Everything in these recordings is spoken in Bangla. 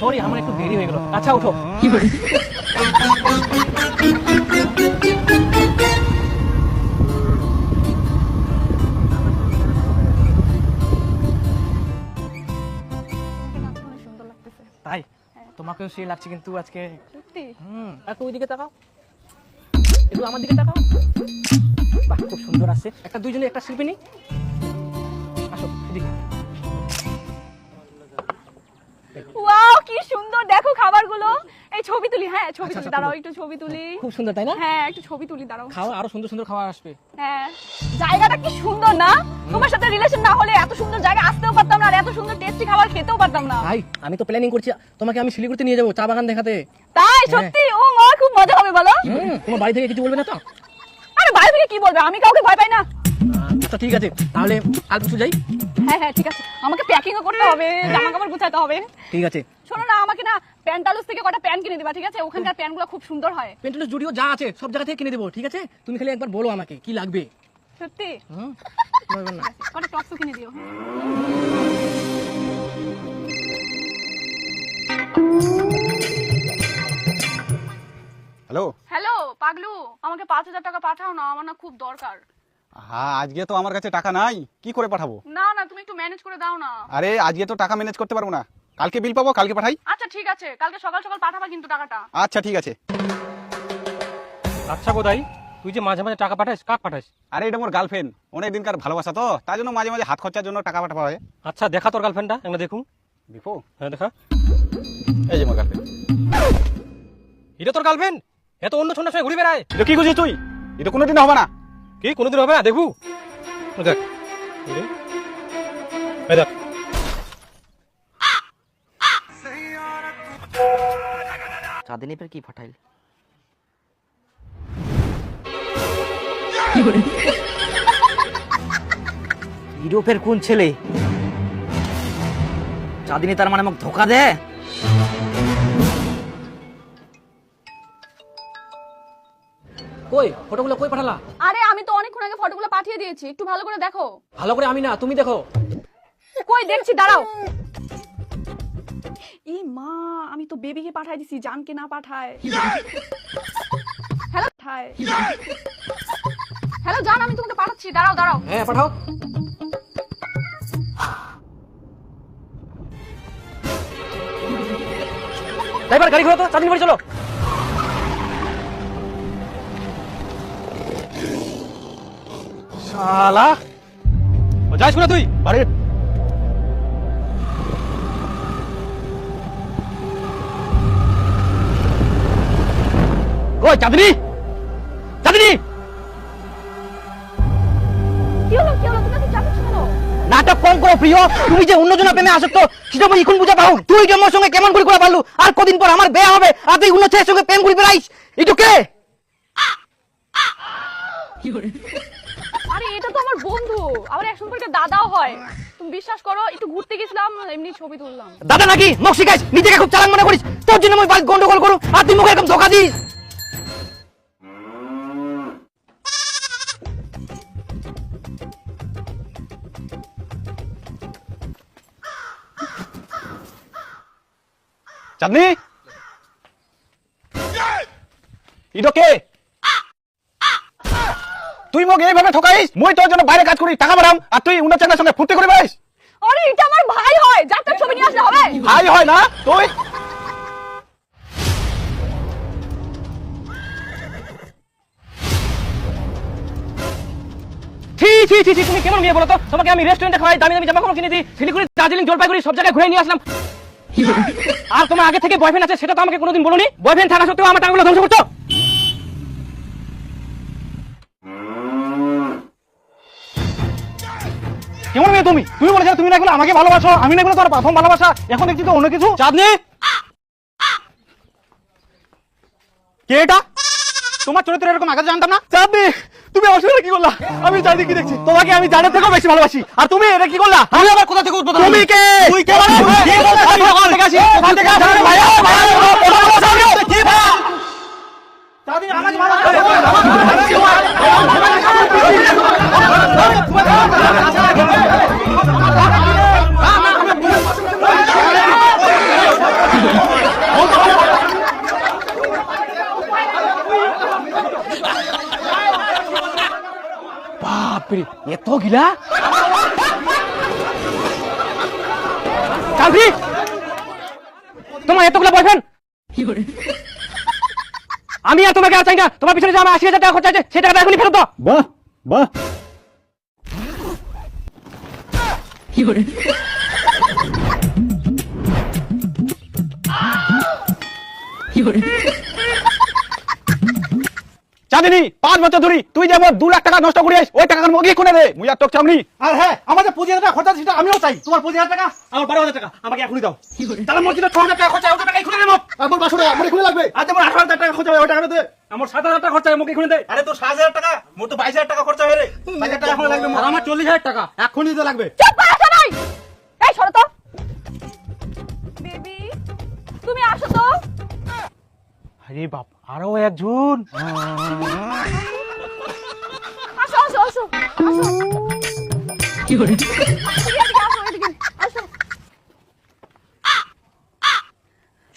সরি আমার একটু দেরি হয়ে গেল। আচ্ছা উঠো। সুন্দর লাগতেছে তাই? তোমাকেও সেই লাগছে কিন্তু আজকে। সত্যি? হুম। একটু ওইদিকে তাকাও। একটু আমার দিকে তাকাও। বাহ খুব সুন্দর আসছে। একটা দুইজনে একটা শিল্পী নি আসো এদিকে। ওয়াও কি সুন্দর দেখো খাবারগুলো। এই ছবি তুলি হ্যাঁ ছবি আচ্ছা, তুলি আচ্ছা, দাঁড়াও একটু ছবি তুলি। খুব সুন্দর তাই না? হ্যাঁ একটু ছবি তুলি দাঁড়াও। খাও আরও সুন্দর সুন্দর খাবার আসবে। হ্যাঁ। জায়গাটা কি সুন্দর না? তোমার সাথে রিলেশন না হলে এত সুন্দর জায়গা আসতেও পারতাম না আর এত সুন্দর টেস্টি খাবার খেতেও পারতাম না। ভাই আমি তো প্ল্যানিং করছি তোমাকে আমি শিলিগুড়িতে নিয়ে যাব চা বাগান দেখাতে। তাই সত্যি? ও মা খুব মজা হবে বলো। তোমার বাড়ি থেকে কিছু বলবে না তো? আরে বাইরে থেকে কি বলবে? আমি কাউকে ভয় পাই না। আচ্ছা ঠিক আছে তাহলে কাল কিছু যাই? হ্যাঁ হ্যাঁ ঠিক আছে। আমাকে প্যাকিংও করতে হবে জামা কাপড় গুছাতে হবে। ঠিক আছে। শোনো না আমাকে না প্যান্টালুস থেকে কটা প্যান্ট কিনে দিবা ঠিক আছে? ওখানকার প্যান্টগুলো খুব সুন্দর হয়। পেন্টুলের জুডিও যা আছে সব জায়গা থেকে কিনে দেবো ঠিক আছে? তুমি খালি একবার বলো আমাকে কি লাগবে? সত্যি? না কটা টপসও কিনে দিও। হ্যালো? হ্যালো পাগলু আমাকে পাঁচ হাজার টাকা পাঠাও না আমার না খুব দরকার। হ্যাঁ আজকে তো আমার কাছে টাকা নাই কি করে পাঠাবো? না না তুমি একটু ম্যানেজ করে দাও না। আরে আজকে তো টাকা ম্যানেজ করতে পারব না। কালকে বিল পাবো? কালকে পাঠাই? আচ্ছা ঠিক আছে। কালকে সকাল সকাল পাঠাবা কিন্তু টাকাটা। আচ্ছা ঠিক আছে। আচ্ছা কোথায় তুই যে মাঝে মাঝে টাকা পাঠাস কাক পাঠাস আরে এটা আমার গার্লফ্রেন্ড অনেক দিনকার ভালোবাসা তো। তার জন্য মাঝে মাঝে হাত খরচার জন্য টাকা পাঠাবো হয়। আচ্ছা দেখা তোর গার্লফ্রেন্ডটা একটা দেখুন। বিপো? হ্যাঁ দেখা। এই যে আমার গার্লফ্রেন্ড এটা তোর গার্লফ্রেন্ড এত অন্য সন্ধ্যার সঙ্গে ঘুরে বেড়ায়। এটা কি করছিস তুই? এটা কোনোদিন হবে না। কি কোনোদিন হবে না? দেখবু। দেখ। এই দেখ। চাঁদিনী ফের কি ফাটাইল? ইউরোপের কোন ছেলে? চাঁদিনী তার মানে আমাকে ধোকা দেয় কই ফটোগুলো কই পাঠালা? আরে আমি তো অনেকক্ষণ আগে ফটোগুলো পাঠিয়ে দিয়েছি। একটু ভালো করে দেখো। ভালো করে আমি না তুমি দেখো। কই দেখছি দাঁড়াও। ই মা আমি তো বেবিকে পাঠাই দিছি জানকে না পাঠায়। হ্যালো ঠায় হ্যালো জান আমি তোমাকে পাঠাচ্ছি দাঁড়াও দাঁড়াও। হ্যাঁ পাঠাও। ড্রাইভার গাড়ি ঘোরা তো চাঁদিনী বাড়ি চলো। শালা। যাইস না তুই? বাড়ি। কই চাঁদিনী! চাঁদিনী! নাটক কম করো প্রিয়। তুমি যে অন্যজনের প্রেমে আসক্ত সেটা আমি এখন বুঝা পাও তুই যে আমার সঙ্গে কেমন করে করে পারলু আর কদিন পর আমার বিয়ে হবে আর তুই অন্য ছেলের সঙ্গে প্রেম করে বেড়াইস এটা কে? আরে এটা তো আমার বন্ধু। আবার এক সম্পর্কে দাদাও হয়। তুমি বিশ্বাস করো একটু ঘুরতে গেছিলাম এমনি ছবি তুললাম। দাদা নাকি? মুখ শিখাইস নিজেকে খুব চালাক মনে করিস। তোর জন্য আমি বাড়ি গন্ডগোল করু আর তুই মুখে এরকম ধোকা দিস। চাঁদনি এটা কে তুই মোক এইভাবে ঠকাইস? মই তোর জন্য বাইরে কাজ করি টাকা বাড়াম আর তুই উনার চাকরির সঙ্গে ফুর্তি করে বেড়াইস আরে এটা আমার ভাই হয় যার ছবি নিয়ে আসলে হবে। ভাই হয় না? তুই? ছি ছি ছি ছি, তুমি কেমন মেয়ে বলো তো? তোমাকে আমি রেস্টুরেন্টে খাওয়াই দামি দামি জামা কাপড় কিনে দিই শিলিগুড়ি দার্জিলিং জলপাইগুড়ি সব জায়গায় ঘুরে নিয়ে আসলাম। আর তোমার আগে থেকে বয়ফ্রেন্ড আছে সেটা তো আমাকে কোনোদিন বলোনি? বয়ফ্রেন্ড থাকা সত্ত্বেও আমার টাকাগুলো ধ্বংস করছ? কেমন মেয়ে তুমি? তুমি বলেছ তুমি না এগুলো আমাকে ভালোবাসো আমি না এগুলো তোর প্রথম ভালোবাসা। এখন দেখছি তো অন্য কিছু। চাঁদনি! কে এটা? তোমার চরিত্র এরকম আগে জানতাম না? চাঁদনি তুমি আমার সঙ্গে কি করলা? আমি কি দেখছি? তোমাকে আমি জানের থেকেও বেশি ভালোবাসি। আর তুমি এটা কি করলা? আমি আবার কোথা থেকে উদ্বোধন তুমি কে? তুই কে? করি এত গিলা? চাঁদনি তোমার এতগুলো বয়ফ্রেন্ড আমি আর তোমাকে আর চাই না। তোমার পিছনে যে আমার আশি হাজার টাকা খরচা আছে সেই টাকাটা এখনই ফেরত দাও। বাহ বাহ। চাঁদিনী পাঁচ বছর ধরে তুই যে দু লাখ টাকা নষ্ট করিস ওই টাকার মগে খুলে দে। মুই আর তোর চামনি আর হ্যাঁ আমার যে পঁচিশ হাজার টাকা খরচা সেটা আমিও চাই। তোমার পঁচিশ হাজার টাকা আমার বারো হাজার টাকা আমাকে এখনই দাও। তাহলে মোট যেটা ছ হাজার টাকা খরচা ওই টাকাই খুলে দেবো। আমার বাসো টাকা আমার খুলে লাগবে। আর তোমার আঠারো হাজার টাকা খরচা হবে ওই টাকাটা দে। আমার সাত হাজার টাকা খরচা আমাকে খুলে দে। আরে তোর সাত হাজার টাকা মোট তো বাইশ হাজার টাকা খরচা হয়ে রে। বাইশ হাজার টাকা এখন লাগবে আর আমার চল্লিশ হাজার টাকা এখনই দিতে লাগবে। চুপ করে আসো আরে বাপ আরও একজন। আসো আসো আসো। আসো কি করে আসো এদিকে আসো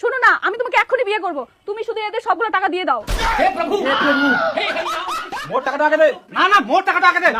শোনো না আমি তোমাকে এক্ষুনি বিয়ে করব। তুমি শুধু এদের সবগুলো টাকা দিয়ে দাও। মোট টাকাটা আগে দে। না না মোট টাকাটা আগে দে।